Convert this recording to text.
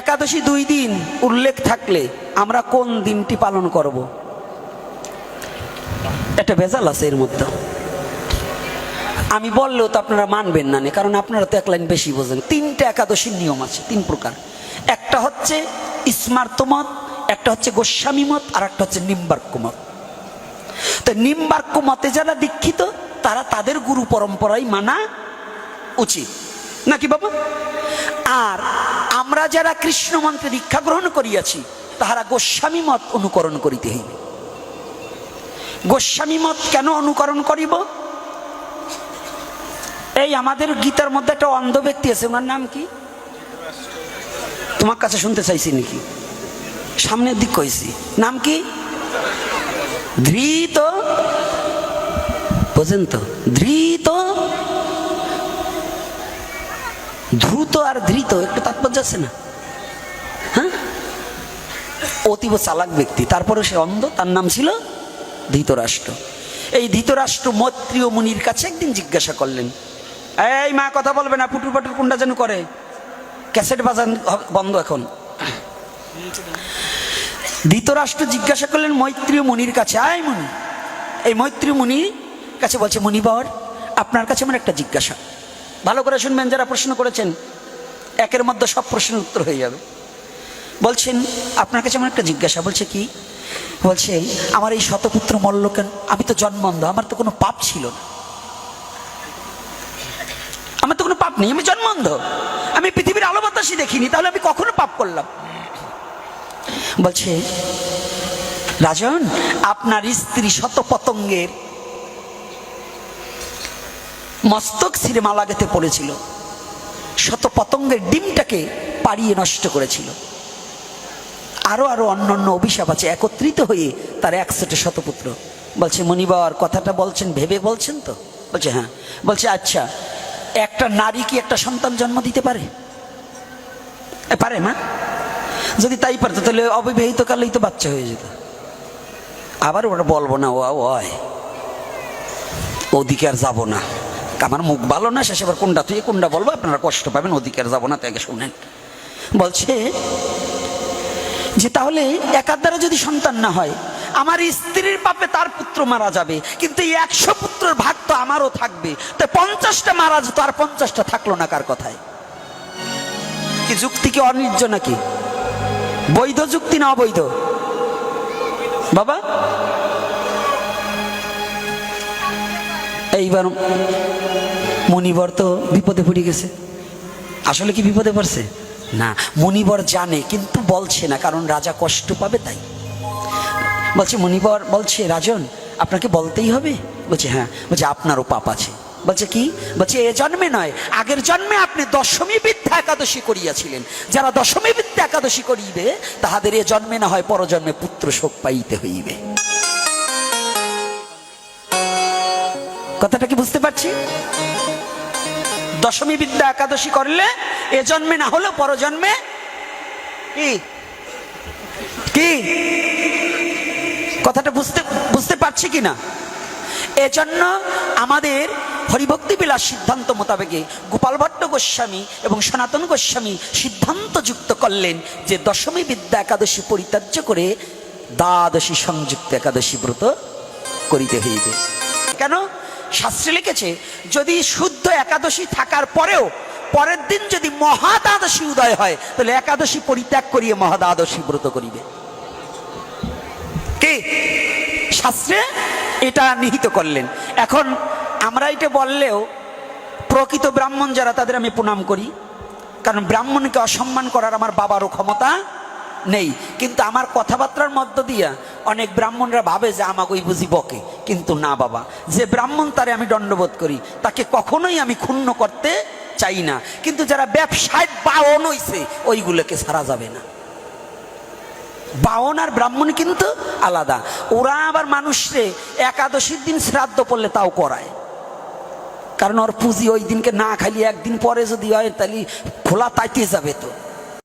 একাদশী দুই দিন উল্লেখ থাকলে আমরা কোন দিনটি পালন করব? একটা ভেজাল আছে এর মধ্যে। আমি বললেও তো আপনারা মানবেন না কারণ আপনারা তো এক লাইন বেশি বোঝেন। তিনটা একাদশীর নিয়ম আছে, তিন প্রকার। একটা হচ্ছে স্মার্ত মত একটা হচ্ছে গোস্বামী মত আর একটা হচ্ছে নিম্বার্ক মত তো নিম্বার্ক মতে যারা দীক্ষিত, তারা তাদের গুরু পরম্পরাই মানা উচিত। নাকি বাবা? আর আমরা যারা কৃষ্ণ মন্ত্রে দীক্ষা গ্রহণ করিয়াছি, তাহারা গোস্বামী মত অনুকরণ করিতে হইবে। গোস্বামী মত কেন অনুকরণ করিব? এই আমাদের গীতার মধ্যে একটা অন্ধ ব্যক্তি আছে, ওনার নাম কি? তোমার কাছে শুনতে চাইছি নাকি? সামনের দিক কইছি। নাম কি? ধৃত, বোঝেন তো, ধৃত দ্রুত আর ধৃত, একটু তাৎপর্য আছে না? হ্যাঁ? অতীব চালাক ব্যক্তি তারপরে সে অন্ধ, তার নাম ছিল ধৃতরাষ্ট্র। এই ধৃতরাষ্ট্র মৈত্রীয় মুনির কাছে একদিন জিজ্ঞাসা করলেন, এই মা, কথা বলবে না, পুটুর পাটুর কোনটা যেন করে? ক্যাসেট বাজান বন্ধ এখন। ধৃতরাষ্ট্র জিজ্ঞাসা করলেন মৈত্রীয় মুনির কাছে, আয় মুনি। এই মৈত্রী মুনির কাছে বলছে, মুনিবর, আপনার কাছে আমার একটা জিজ্ঞাসা। ভালো করে শুনবেন, যারা প্রশ্ন করেছেন, একের মধ্যে সব প্রশ্নের উত্তর হয়ে যাবে। বলছেন, আপনার কাছে আমার একটা জিজ্ঞাসা, বলছে কি? বলছে, আমার এই শতপুত্র মল্ল কেন? আমি তো জন্মন্ধ, আমার তো কোনো পাপ ছিল না। আমার তো কোনো পাপ নেই, আমি জন্মন্ধ। আমি পৃথিবীর আলো বাতাসই দেখিনি, তাহলে আমি কখনো পাপ করলাম? বলছে, রাজন, আপনার স্ত্রী শত পতঙ্গের মস্তক ছিঁড়ে মালা গেতে পড়েছিল। শত পতঙ্গের ডিমটাকে পাড়িয়ে নষ্ট করেছিল। আরও আরও অন্য অভিশাপ আছে। একত্রিত হয়ে তার একশোটা শতপুত্র। বলছে, মনিবার, কথাটা বলছেন, ভেবে বলছেন তো? বলছে হ্যাঁ। বলছে আচ্ছা একটা নারী কি একটা সন্তান জন্ম দিতে পারে? পারে মা। যদি তাই পারতো, তাহলে অবিবাহিত কালেই তো বাচ্চা হয়ে যেত। আবার ওটা বলব না, ও ওদিকে আর যাব না। আমার মুখ ভালো না, শেষে এবার কোনটা তুই, কোনটা বলব? আপনারা কষ্ট পাবেন আর যাব না তাকে শুনেন। বলছে যে তাহলে একার দ্বারা যদি সন্তান না হয়, আমার স্ত্রীর পাপে তার পুত্র মারা যাবে, কিন্তু এই একশো পুত্রের ভাগ তো আমারও থাকবে। তো পঞ্চাশটা মারা যেত, আর পঞ্চাশটা থাকল না কার কথায়? কি যুক্তি কি অনির্য নাকি? বৈধ যুক্তি না অবৈধ? বাবা? এইবার মনিবর তো বিপদে পড়ে গেছে। আসলে কি বিপদে পড়ছে? না, মনিবর জানে, কিন্তু বলছে না, কারণ রাজা কষ্ট পাবে তাই। বলছে, মনিবর বলছে, রাজন, আপনাকে বলতেই হবে? বলছে হ্যাঁ। বলছে, আপনারও পাপ আছে। বলছে, কি? বলছে, এ জন্মে নয়। আগের জন্মে আপনি দশমী বিদ্যা একাদশী করিয়াছিলেন। যারা দশমী বিদ্যা একাদশী করিবে, তাহাদের এ জন্মে না হয় পরজন্মে পুত্র শোক পাইতে হইবে। পারছি দশমী বিদ্যা একাদশী করলে এ জন্মে না হলেও পরজন্মে কি? কি? কথাটা বুঝতে বুঝতে পারছি কি না এজন্য আমাদের হরিভক্তি বিলাস সিদ্ধান্ত মোতাবেকে গোপাল ভট্ট গোস্বামী এবং সনাতন গোস্বামী সিদ্ধান্ত যুক্ত করলেন যে দশমী বিদ্যা একাদশী পরিত্যাজ্য করে দ্বাদশী সংযুক্ত একাদশী ব্রত করিতে হইবে। কেন? শাস্ত্রে লিখেছে, যদি শুদ্ধ একাদশী থাকার পরেও পরের দিন যদি মহাদ্বাদশী উদয় হয়, তাহলে একাদশী পরিত্যাগ করিয়ে মহাদ্বাদশী ব্রত করিবে। কে? শাস্ত্রে এটা নিহিত করলেন। এখন আমরা এটা বললেও প্রকৃত ব্রাহ্মণ যারা, তাদের আমি প্রণাম করি। কারণ ব্রাহ্মণকে অসম্মান করার আমার বাবারও ক্ষমতা নেই। কিন্তু আমার কথাবার্তার মধ্য দিয়া অনেক ব্রাহ্মণরা ভাবে যে আমাকে ওই বুঝি বকে। কিন্তু না বাবা, যে ব্রাহ্মণ তারে আমি দণ্ডবোধ করি, তাকে কখনোই আমি ক্ষুণ্ণ করতে চাই না। কিন্তু যারা ব্যবসায় বাওন হইছে, ওইগুলোকে ছাড়া যাবে না। বাওন আর ব্রাহ্মণ কিন্তু আলাদা। ওরা আবার মানুষরে একাদশীর দিন শ্রাদ্ধ পড়লে তাও করায়। কারণ ওর পুঁজি ওই দিনকে না খালি একদিন পরে যদি হয়, তাহলে খোলা তাইতে যাবে তো।